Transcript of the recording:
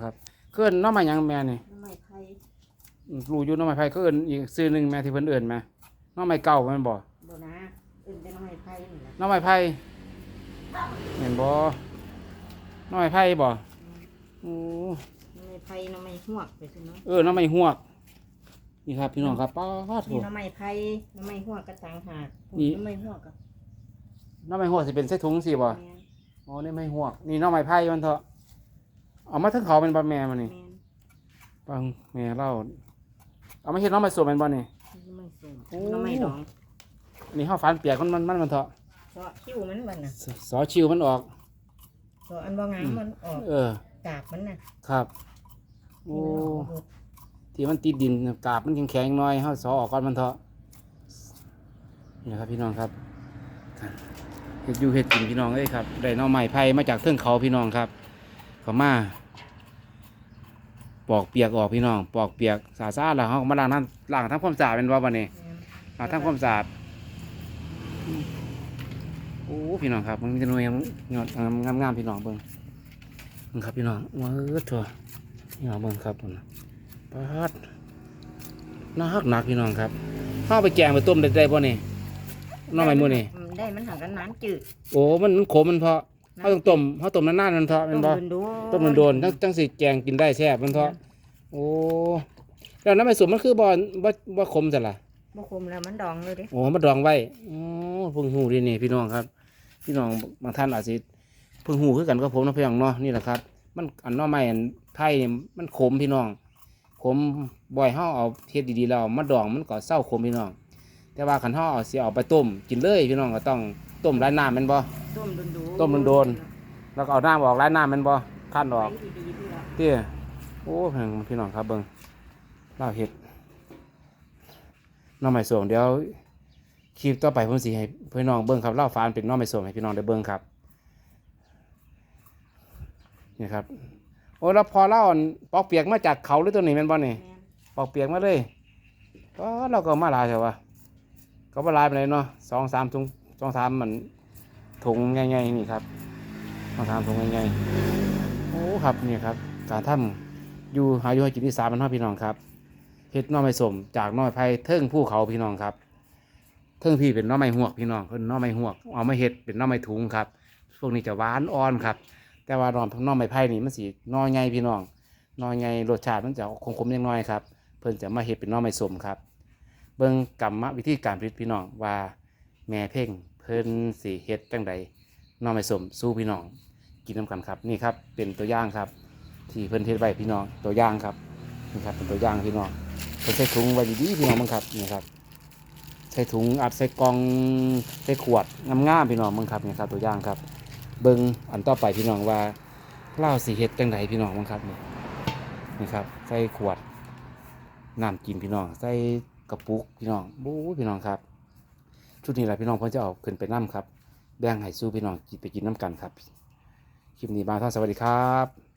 ครับเกินน้องใหม่ยังแม่นี่น้ำไม้ไผ่รู้อยู่น้องใหม่ไผ่ก็เอิ้นอีกซื้อหนึงแม่ที่เพิ่นเอิ้นแม่น้องใหม่เก่าแม่นบ่บ่นะเอื่นเป็นน้ำไม้ไผ่นี่แหละน้องใหม่ไผ่แม่นบ่น้องใหม่ไผ่บ่โอ้น้ำไม้ไผ่น้ำไม้หวกไปสิเนาะเออน้องใหม่ฮวกนี่ครับ พี่น้องครับป้าดโถมีน้ำไม้ไผ่น้ำไม้หวกกระตังหากนี่น้ำไม้หวกกับน้องใหม่ฮวกสิเป็นใส่ถุงสิบ่แม่นอ๋อนี่ไม่ฮวกนี่น้องใหม่ไผ่มันเถอะ เอามาถึงเขาเป็นบ่แม่มันนี่แม่นฟังแม่เล่าเอามาเฮ็ดน้องใหม่สวมเป็นบ่นี่น้ำไม้ส้มโอ้ น้ำไม้ดองนี่เฮาฟันเปียกมันมันมันมันเถอะเสาะคิ้วมันบัดน่ะสสอชิวมันออก เสาะอันบ่งามมันออกเออ กาบมันน่ะครับโอ้ที่มันติดดินกาบมันแข็งๆหน่อยเฮาสอออกก่อนมันเถอะนี่นะครับพี่น้องครับเฮ็ดอยู่เฮ็ดกินพี่น้องเอ้ยครับได้หน่อไม้ไผ่มาจากเทือกเขาพี่น้องครับเขามาป อกเปียกออกพี่น้อง ปอกเปียกสาซาแล้วเฮาก็มาล้างน้ำล้างทำความสะอาดเป็นว่าบัดนี้แม่นล้างทำความสะอาดโอ้พี่น้องครับมันมีแต่หน่วยงามงามๆพี่น้องเบิ่งเบิ่งครับพี่น้องว้าวเถอะพี่น้องเบิ่งครับพุ่นน่ะปาดน่าฮักหนักพี่น้องครับเข้าไปแกงไปต้มได้ได้ป่ะนี่หน้องใหม่มือนี่มได้มันหากันน้ำจืดโอ้มันมันขมมันเพาะ เขาต้องต้มเขาต้มนานๆมันเพาะแมันบ่ดูต้มโดนๆทั้งทั้งสิแกงกินได้แซ่บมันเพาะโอ้แล้วน้ำใบสุมมันคือบ่บ่บ่ขมจ้ะล่ะบ่คุมแล้วมันดองเลยเดิโอ้มาดองไว้อ๋อเพิ่งหูดีนี่พี่น้องครับ พี่น้องบางท่านอาจสิเพิ่งหูคือกันกับผมนะพี่น้องเนาะนี่แหละครับ มันอันหน้อไม้อันไผ่นี่มันขมพี่น้องขมบ่อยเฮาเอาเฮ็ดดีๆแล้วเอามาดองมันก็เศร้าขมพี่น้อง แต่ว่าคันเฮาเอาสิเอาไปต้มกินเลยพี่น้องก็ต้อง ต้มไร้น้ำแมันบ่ ต้มโดนๆต้มโดน แล้วก็เอาน้ำออกไร้น้ำแมันบ่คั่นออก ไว้ดีๆพี่ละเตี้ยโอ้เพิ่งพี่น้องครับเบิ่งเล่าวเฮ็ดหน้องไม้สวงเดี๋ยวคลิปต่อไปผมสิให้พี่น้องเบิ่งครับเล่าวฟานเป็นหน้องไม้สวงให้พี่น้องได้เบิ่งครับนี่ครับโอ้แล้วพอเล่าอันปอกเปียกมาจากเขาหรือตัวนี้แม่นบ่นี่ แม่นปอกเปียกมาเลยก็เราก็มาหลายใช่ปะก็มาหลายไปเลยเนาะสองสามถุง สองสามมันถุงใหญ่ๆนี่ครับสองสามถุงใหญ่ๆโอ้ครับนี่ครับ การทำอยู่หาอยู่ให้กินที่สามมันพ่อพี่น้องครับเฮ็ดน้อไม้สมจากน้อไม้ไผ่เทิงภูเขาพี่น้องครับเทิงพี่เป็นน้อไม้หวกพี่น้องเพิ่นน้อไม้หวกเอามาเฮ็ดเป็นน้อไม้ถุงครับ พวกนี้จะหวานอ่อนครับ แต่ว่าน้อหน้อไม้ไผ่นี่มันสีน้อใหญ่พี่น้องน้อใหญ่รสชาติมันจะคงคมยังน้อยครับเพิ่นจะมาเฮ็ดเป็นน้อไม้สมครับ เบิ่งกรรมวิธีการผลิตพี่น้องว่าแม่เพ่ง เพิ่นสิเฮ็ดจังใดน้องไม้สมสู้พี่น้อง กินนํกันครับนี่ครับเป็นตัวอย่างครับ ที่เพิ่นเฮ็ดไว้พี่น้องตัวอย่างครับนี่ครับเป็นตัวอย่างพี่น้องเพิ่นใส่ถุงไว้ดีๆพี่น้องมึงครับนี่ครับใส่ถุงอัดใส่กล่องใส่ขวดงามๆพี่น้องมึงครับนี่ครับตัวอย่างครับ เบิ่งอันต่อไปพี่น้องว่าเล่าสิเฮ็ดจังใดพี่น้องมึงครับนี่นี่ครับใส่ขวดน้ำกินพี่น้อง ใส่กระปุกพี่น้องบู๊พี่น้องครับ ชุดนี้แหละพี่น้องเพิ่นจะเอาขึ้นไปน้ำครับ แดงไห้สู้พี่น้องกินไปกินน้ำกันครับ คลิปนี้มาท่านสวัสดีครับ